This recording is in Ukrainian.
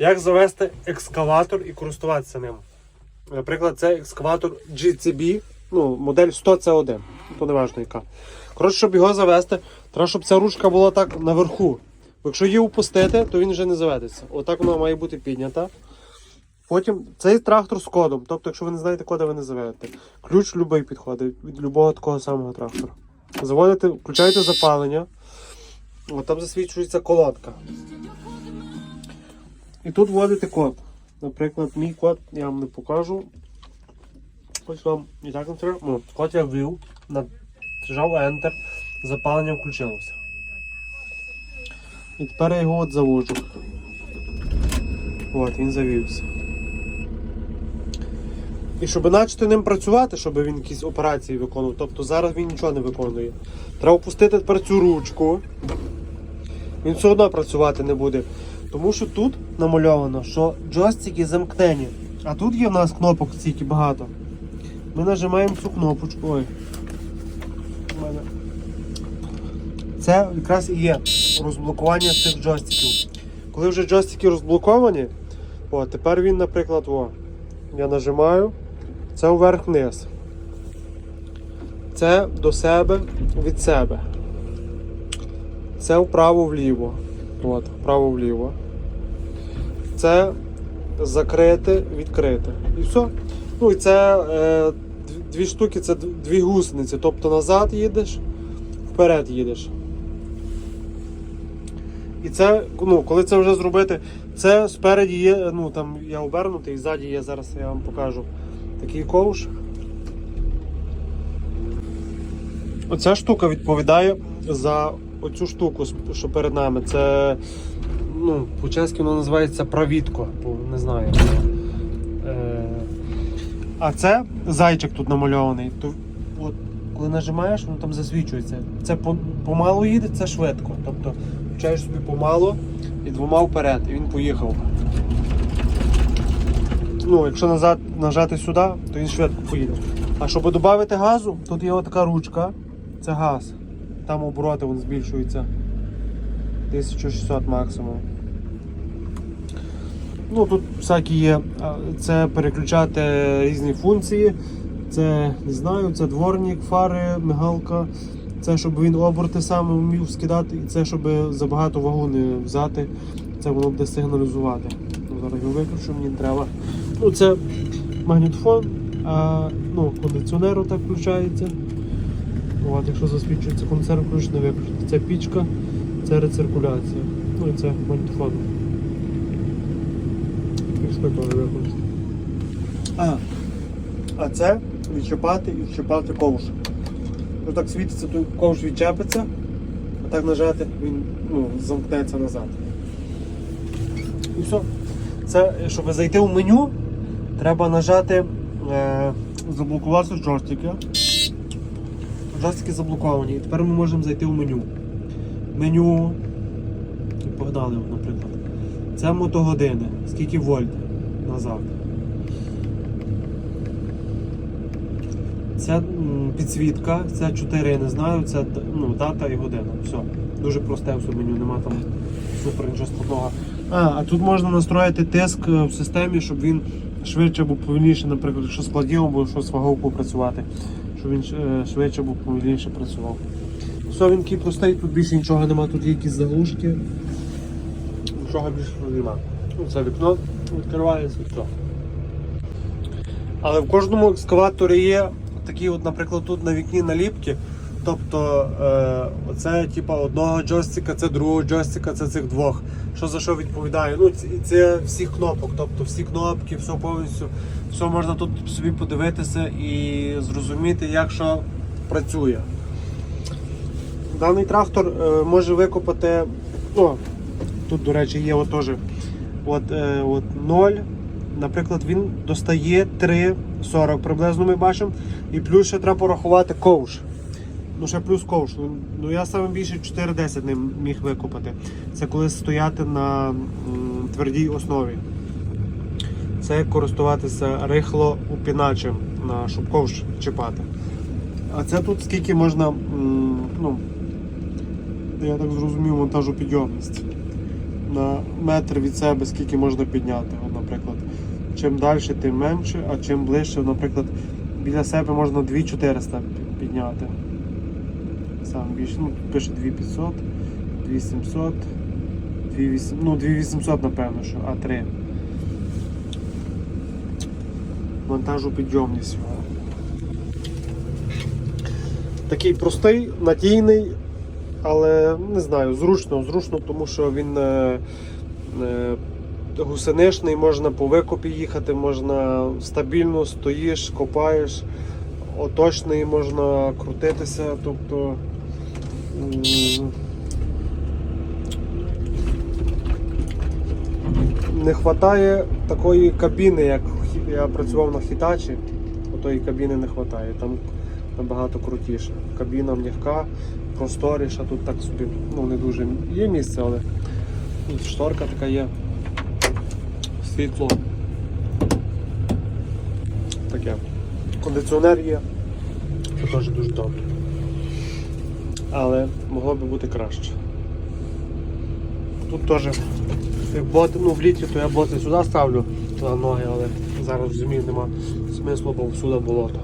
Як завести екскаватор і користуватися ним? Наприклад, це екскаватор GCB, ну, модель 100 c 1 то не важливо яка. Коротше, щоб його завести, треба, щоб ця ручка була так наверху. Якщо її опустити, то він вже не заведеться. Отак вона має бути піднята. Потім цей трактор з кодом. Тобто, якщо ви не знаєте кода, ви не заведете. Ключ любий підходить від любого такого самого трактора. Заводите, включаєте запалення. От там засвічується колодка. І тут вводите код. Наприклад, мій код я вам не покажу. Ось вам і так. Ну, код я ввів, нажав Enter, запалення включилося. І тепер я його от заводжу. От, він завівся. І щоб почати ним працювати, щоб він якісь операції виконував, тобто зараз він нічого не виконує. Треба опустити тепер цю ручку. Він все одно працювати не буде. Тому що тут намальовано, що джойстики замкнені. А тут є в нас кнопок стільки багато. Ми нажимаємо цю кнопочку. Ой. Це якраз і є розблокування цих джойстиків. Коли вже джойстики розблоковані, о, тепер він, наприклад, о, я нажимаю, це вверх-вниз. Це до себе від себе. Це вправо-вліво. От, вправо-вліво. Це закрите, відкрите. І все. Ну і це е, дві- штуки, це дві гусениці. Тобто назад їдеш, вперед їдеш. І це, ну, коли це вже зробити, це спереді є, ну там я обернутий, і ззаді є, зараз я вам покажу такий ковш. Оця штука відповідає за оцю штуку, що перед нами. Це ну, по-чеськи воно називається правітко, не знаю. Е, а це зайчик тут намальований. То, от, коли нажимаєш, воно там засвічується. Це по- помалу їде, це швидко. Тобто включаєш собі помалу і двома вперед, і він поїхав. Ну, якщо назад нажати сюди, то він швидко поїде. А щоб додати газу, тут є така ручка, це газ. Там обороти він збільшується. 1600 максимум. Ну, тут всякі є. Це переключати різні функції. Це не знаю, це дворник, фари, мигалка. Це щоб він оберти саме вмів скидати, і це щоб забагато вагу не взяти. Це воно буде сигналізувати. Ну, зараз його виключу, мені треба. Ну, це магнітофон, а ну, кондиціонер так включається. От, якщо засвідчується кондиціонер включений, виключити. Це пічка, це рециркуляція. Ну і це виключити. А, а це відчіпати і відчіпати ковш. Ну так світиться, тут ковш відчепиться, а так нажати, він ну, замкнеться назад. І все. Це, щоб зайти в меню, треба нажати е, заблокувати джойстики. Джойстики заблоковані. І тепер ми можемо зайти в меню. Меню. Погнали, наприклад. Це мотогодини. Скільки вольт назад. Це підсвітка, це 4, я не знаю, це ну, дата і година. Все. Дуже просте все меню, нема там супер нічого складного. А, а тут можна настроїти тиск е, в системі, щоб він швидше або повільніше, наприклад, якщо складів або щось вагов попрацювати, щоб він е, швидше був повільніше працював. Все, він простий, тут більше нічого нема, тут є якісь заглушки. Нічого більше нема. Ну, Це вікно відкривається все. Але в кожному екскаваторі є такі, от, наприклад, тут на вікні наліпки. Тобто е, оце типа одного джойстика, це другого джойстика, це цих двох. Що за що відповідає? Ну, це, це всіх кнопок, тобто всі кнопки, все повністю, все можна тут собі подивитися і зрозуміти, як що працює. Даний трактор е, може викопати. О, тут, до речі, є от от, е, от 0. Наприклад, він достає 3,40 приблизно ми бачимо. І плюс ще треба порахувати ковш. Ну, ще плюс ковш. Ну, Ну я саме більше 4,10 ним міг викопати. Це коли стояти на м, твердій основі. Це користуватися рихло упіначем, на, ковш чіпати. А це тут скільки можна, м, ну, я так зрозумів, монтажу підйомність. на метр від себе, скільки можна підняти. От, наприклад, чим далі, тим менше, а чим ближче, наприклад, біля себе можна 2400 підняти. Сам більше, ну, тут пише 2500, 2700, 2800, ну 2800 напевно, що А3. Монтажу підйомність його. Такий простий, надійний, але не знаю, зручно, зручно, тому що він е, е, гусеничний, можна по викопі їхати, можна стабільно стоїш, копаєш, оточний, можна крутитися. Тобто не вистачає такої кабіни, як я працював на хітачі, отої кабіни не вистачає. Там набагато крутіше. Кабіна м'яка, просторіша, тут так собі ну, не дуже є місце, але тут шторка така є. Світло. Таке. Кондиціонер є. Це теж дуже добре. Але могло би бути краще. Тут теж боти, ну в літі, то я боти сюди ставлю на ноги, але зараз в зимі нема смислу, бо всюди болото.